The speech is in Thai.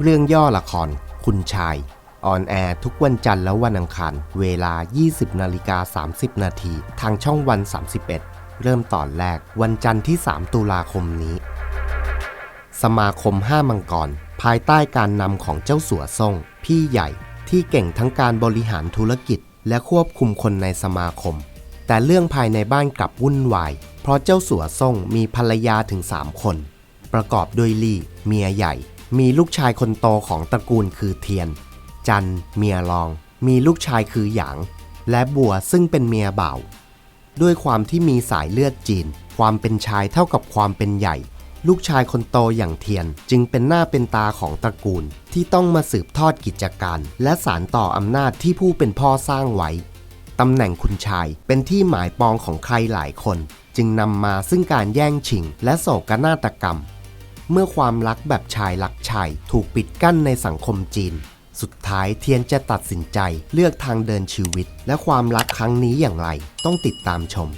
เรื่องย่อละคร คุณชาย ออนแอร์ทุกวันจันทร์และวันอังคาร เวลา 20นาฬิกา30 นาทีทางช่องวัน 31 เริ่มตอนแรกวันจันทร์ที่ 3 ตุลาคมนี้ สมาคมห้ามังกร ภายใต้การนำของเจ้าสัวซ่ง พี่ใหญ่ที่เก่งทั้งการบริหารธุรกิจ และควบคุมคนในสมาคม แต่เรื่องภายในบ้านกลับวุ่นวาย เพราะเจ้าสัวซ่งมีภรรยาถึง 3 คน ประกอบด้วยลี่ เมียใหญ่ มีลูกชายคนโตของตระกูลคือเทียน จันเมียรอง มีลูกชายคือหยาง และบัวซึ่งเป็นเมียบ่าว ด้วยความที่มีสายเลือดจีน ความเป็นชายเท่ากับความเป็นใหญ่ ลูกชายคนโตอย่างเทียนจึงเป็นหน้าเป็นตาของตระกูลที่ต้องมาสืบทอดกิจการ และสารต่ออำนาจที่ผู้เป็นพ่อสร้างไว้ตำแหน่งคุณชายเป็นที่หมายปองของใครหลายคน จึงนำมาซึ่งการแย่งชิงและโศกนาฏกรรม เมื่อความรักแบบชายรักชายถูกปิดกั้นในสังคมจีน สุดท้ายเทียนจะตัดสินใจเลือกทางเดินชีวิต และความรักครั้งนี้อย่างไร ต้องติดตามชม